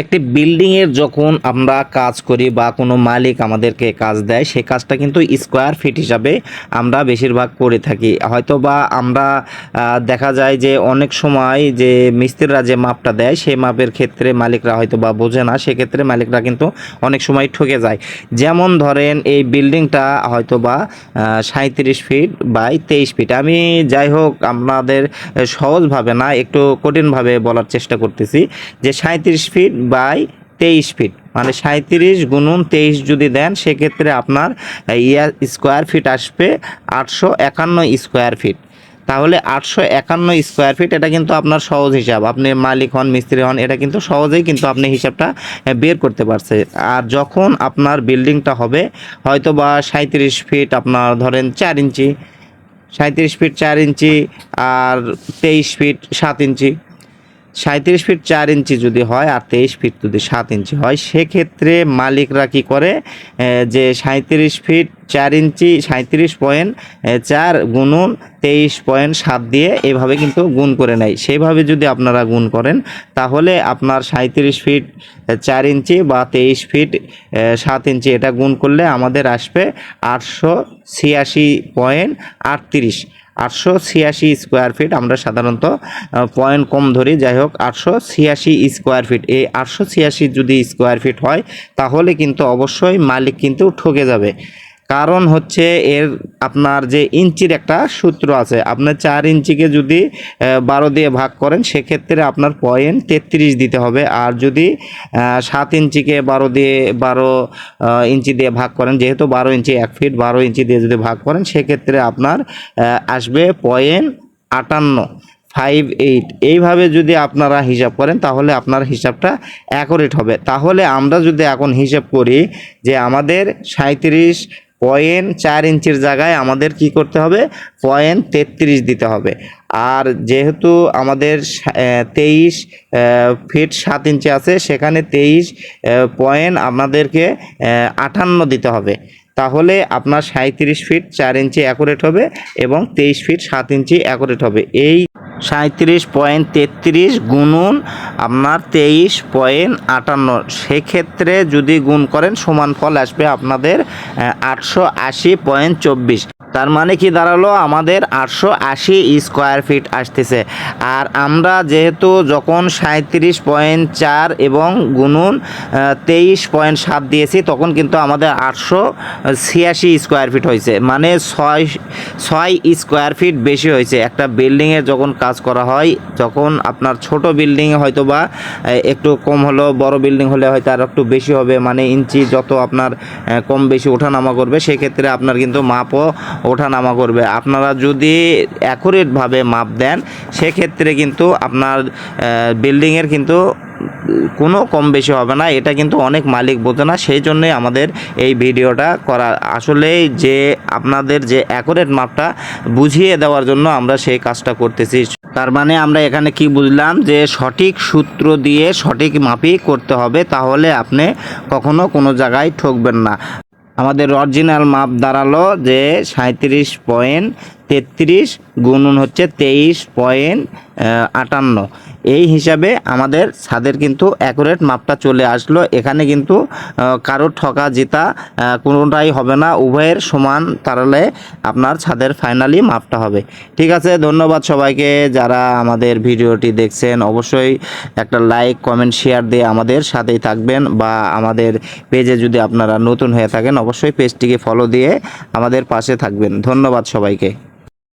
একটি বিল্ডিংয়ের যখন আমরা কাজ করি বা কোনো মালিক আমাদেরকে কাজ দেয় সেই কাজটা কিন্তু স্কোয়ার ফিট হিসাবে আমরা বেশিরভাগ করে থাকি। হয়তো বা আমরা দেখা যায় যে অনেক সময় যে মিস্ত্রিরা যে মাপটা দেয়, সেই মাপের ক্ষেত্রে মালিকরা হয়তো বা বোঝে না, সেক্ষেত্রে মালিকরা কিন্তু অনেক সময় ঠকে যায়। যেমন ধরেন এই বিল্ডিংটা হয়তো বা সাঁত্রিশ ফিট বাই তেইশ ফিট আমি যাই হোক, আপনাদের সহজভাবে না, একটু কঠিনভাবে বলার চেষ্টা করতেছি যে সাঁত্রিশ ফিট বাই তেইশ ফিট মানে সাঁত্রিশ গুণন তেইশ যদি দেন, সেক্ষেত্রে আপনার স্কোয়ার ফিট আসবে আটশো একান্ন স্কোয়ার ফিট তাহলে আটশো একান্ন স্কোয়ার ফিট এটা কিন্তু আপনার সহজ হিসাব। আপনি মালিক হন, মিস্ত্রি হন, এটা কিন্তু সহজেই কিন্তু আপনি হিসাবটা বের করতে পারছে। আর যখন আপনার বিল্ডিংটা হবে হয়তো বা সাঁত্রিশ ফিট আপনার ধরেন চার ইঞ্চি সাঁত্রিশ ফিট চার ইঞ্চি আর তেইশ ফিট সাত ইঞ্চি। সাঁত্রিশ ফিট চার ইঞ্চি যদি হয় আর তেইশ ফিট যদি সাত ইঞ্চি হয়, সেক্ষেত্রে মালিকরা কি করে? যে সাঁত্রিশ ফিট চার ইঞ্চি সাঁত্রিশ পয়েন্ট চার গুণন তেইশ পয়েন্ট সাত দিয়ে এভাবে কিন্তু গুণ করে নেয়। সেইভাবে যদি আপনারা গুণ করেন, তাহলে আপনার সাঁত্রিশ ফিট চার ইঞ্চি বা তেইশ ফিট সাত ইঞ্চি এটা গুণ করলে আমাদের আসবে আটশো ছিয়াশি পয়েন্ট আটত্রিশ। আটশো ছিয়াশি স্কোয়ার ফিট আমরা সাধারণত পয়েন্ট কম ধরি। যাই হোক, আটশো ছিয়াশি স্কোয়ার ফিট এই আটশো ছিয়াশি যদি স্কোয়ার ফিট হয়, তাহলে কিন্তু অবশ্যই মালিক কিন্তু ঠকে যাবে। কারণ হচ্ছে এর আপনার যে ইঞ্চির একটা সূত্র আছে আপনার চার ইঞ্চিকে যদি বারো দিয়ে ভাগ করেন, সেক্ষেত্রে আপনার পয়েন্ট তেত্রিশ দিতে হবে। আর যদি সাত ইঞ্চিকে বারো দিয়ে, বারো ইঞ্চি দিয়ে ভাগ করেন, যেহেতু বারো ইঞ্চি এক ফিট বারো ইঞ্চি দিয়ে যদি ভাগ করেন, সেক্ষেত্রে আপনার আসবে পয়েন্ট আটান্ন ফাইভ এইট এইভাবে যদি আপনারা হিসাব করেন, তাহলে আপনার হিসাবটা অ্যাকোরেট হবে। তাহলে আমরা যদি এখন হিসাব করি যে আমাদের সাঁত্রিশ পয়েন্ট চার ইঞ্চির জায়গায় আমাদের কি করতে হবে? পয়েন্ট তেত্রিশ দিতে হবে। আর যেহেতু আমাদের তেইশ ফিট সাত ইঞ্চি আছে, সেখানে তেইশ পয়েন্ট আপনাদেরকে আটান্ন দিতে হবে। তাহলে আপনার সাঁত্রিশ ফিট চার ইঞ্চি অ্যাকুরেট হবে এবং তেইশ ফিট সাত ইঞ্চি অ্যাকুরেট হবে। এই সাঁত্রিশ পয়েন্ট তেত্রিশ গুনুন আপনার তেইশ পয়েন্ট আটান্ন। সেক্ষেত্রে যদি গুণ করেন, সমান ফল আসবে আপনাদের আটশো আশি পয়েন্ট চব্বিশ। তার মানে কি দাঁড়াল? আমাদের আটশো আশি স্কোয়ার ফিট আসতেছে। আর আমরা যেহেতু যখন সাঁত্রিশ পয়েন্ট চার এবং গুনুন তেইশ পয়েন্ট সাত দিয়েছি, তখন কিন্তু আমাদের আটশো ছিয়াশি স্কোয়ার ফিট হয়েছে। মানে ছয় ছয় স্কোয়ার ফিট বেশি হয়েছে। একটা বিল্ডিংয়ে যখন কাজ করা হয়, যখন আপনার ছোট বিল্ডিং হয়তো বা একটু কম হলো বড় বিল্ডিং হলে হয়তো আর একটু বেশি হবে। মানে ইঞ্চি যত আপনার কম বেশি ওঠানামা করবে, সেক্ষেত্রে আপনার কিন্তু মাপও ওঠানামা করবে। আপনারা যদি অ্যাকুরেটভাবে মাপ দেন, সেক্ষেত্রে কিন্তু আপনার বিল্ডিংয়ের কিন্তু কোনো কম বেশি হবে না। এটা কিন্তু অনেক মালিক বোঝে না, সেই জন্যই আমাদের এই ভিডিওটা করা। আসলে যে আপনাদের যে অ্যাকুরেট মাপটা বুঝিয়ে দেওয়ার জন্য আমরা সেই কাজটা করতেছি। তার মানে আমরা এখানে কি বুঝলাম যে সঠিক সূত্র দিয়ে সঠিক মাপই করতে হবে, তাহলে আপনি কখনো কোনো জায়গায় ঠকবেন না। আমাদের অরিজিনাল মাপ দাঁড়াল যে সাঁত্রিশ পয়েন্ট তেত্রিশ গুণন হচ্ছে তেইশ পয়েন্ট আটান্ন। এই হিসাবে আমাদের ছাদের কিন্তু অ্যাকুরেট মাপটা চলে আসলো। এখানে কিন্তু কারোর ঠকা জেতা কোনোটাই হবে না। উভয়ের সমান তাহলে আপনার ছাদের ফাইনালি মাপটা হবে। ঠিক আছে, ধন্যবাদ সবাইকে যারা আমাদের ভিডিওটি দেখছেন। অবশ্যই একটা লাইক কমেন্ট শেয়ার দিয়ে আমাদের সাথেই থাকবেন বা আমাদের পেজে যদি আপনারা নতুন হয়ে থাকেন, অবশ্যই পেজটিকে ফলো দিয়ে আমাদের পাশে থাকবেন। ধন্যবাদ সবাইকে।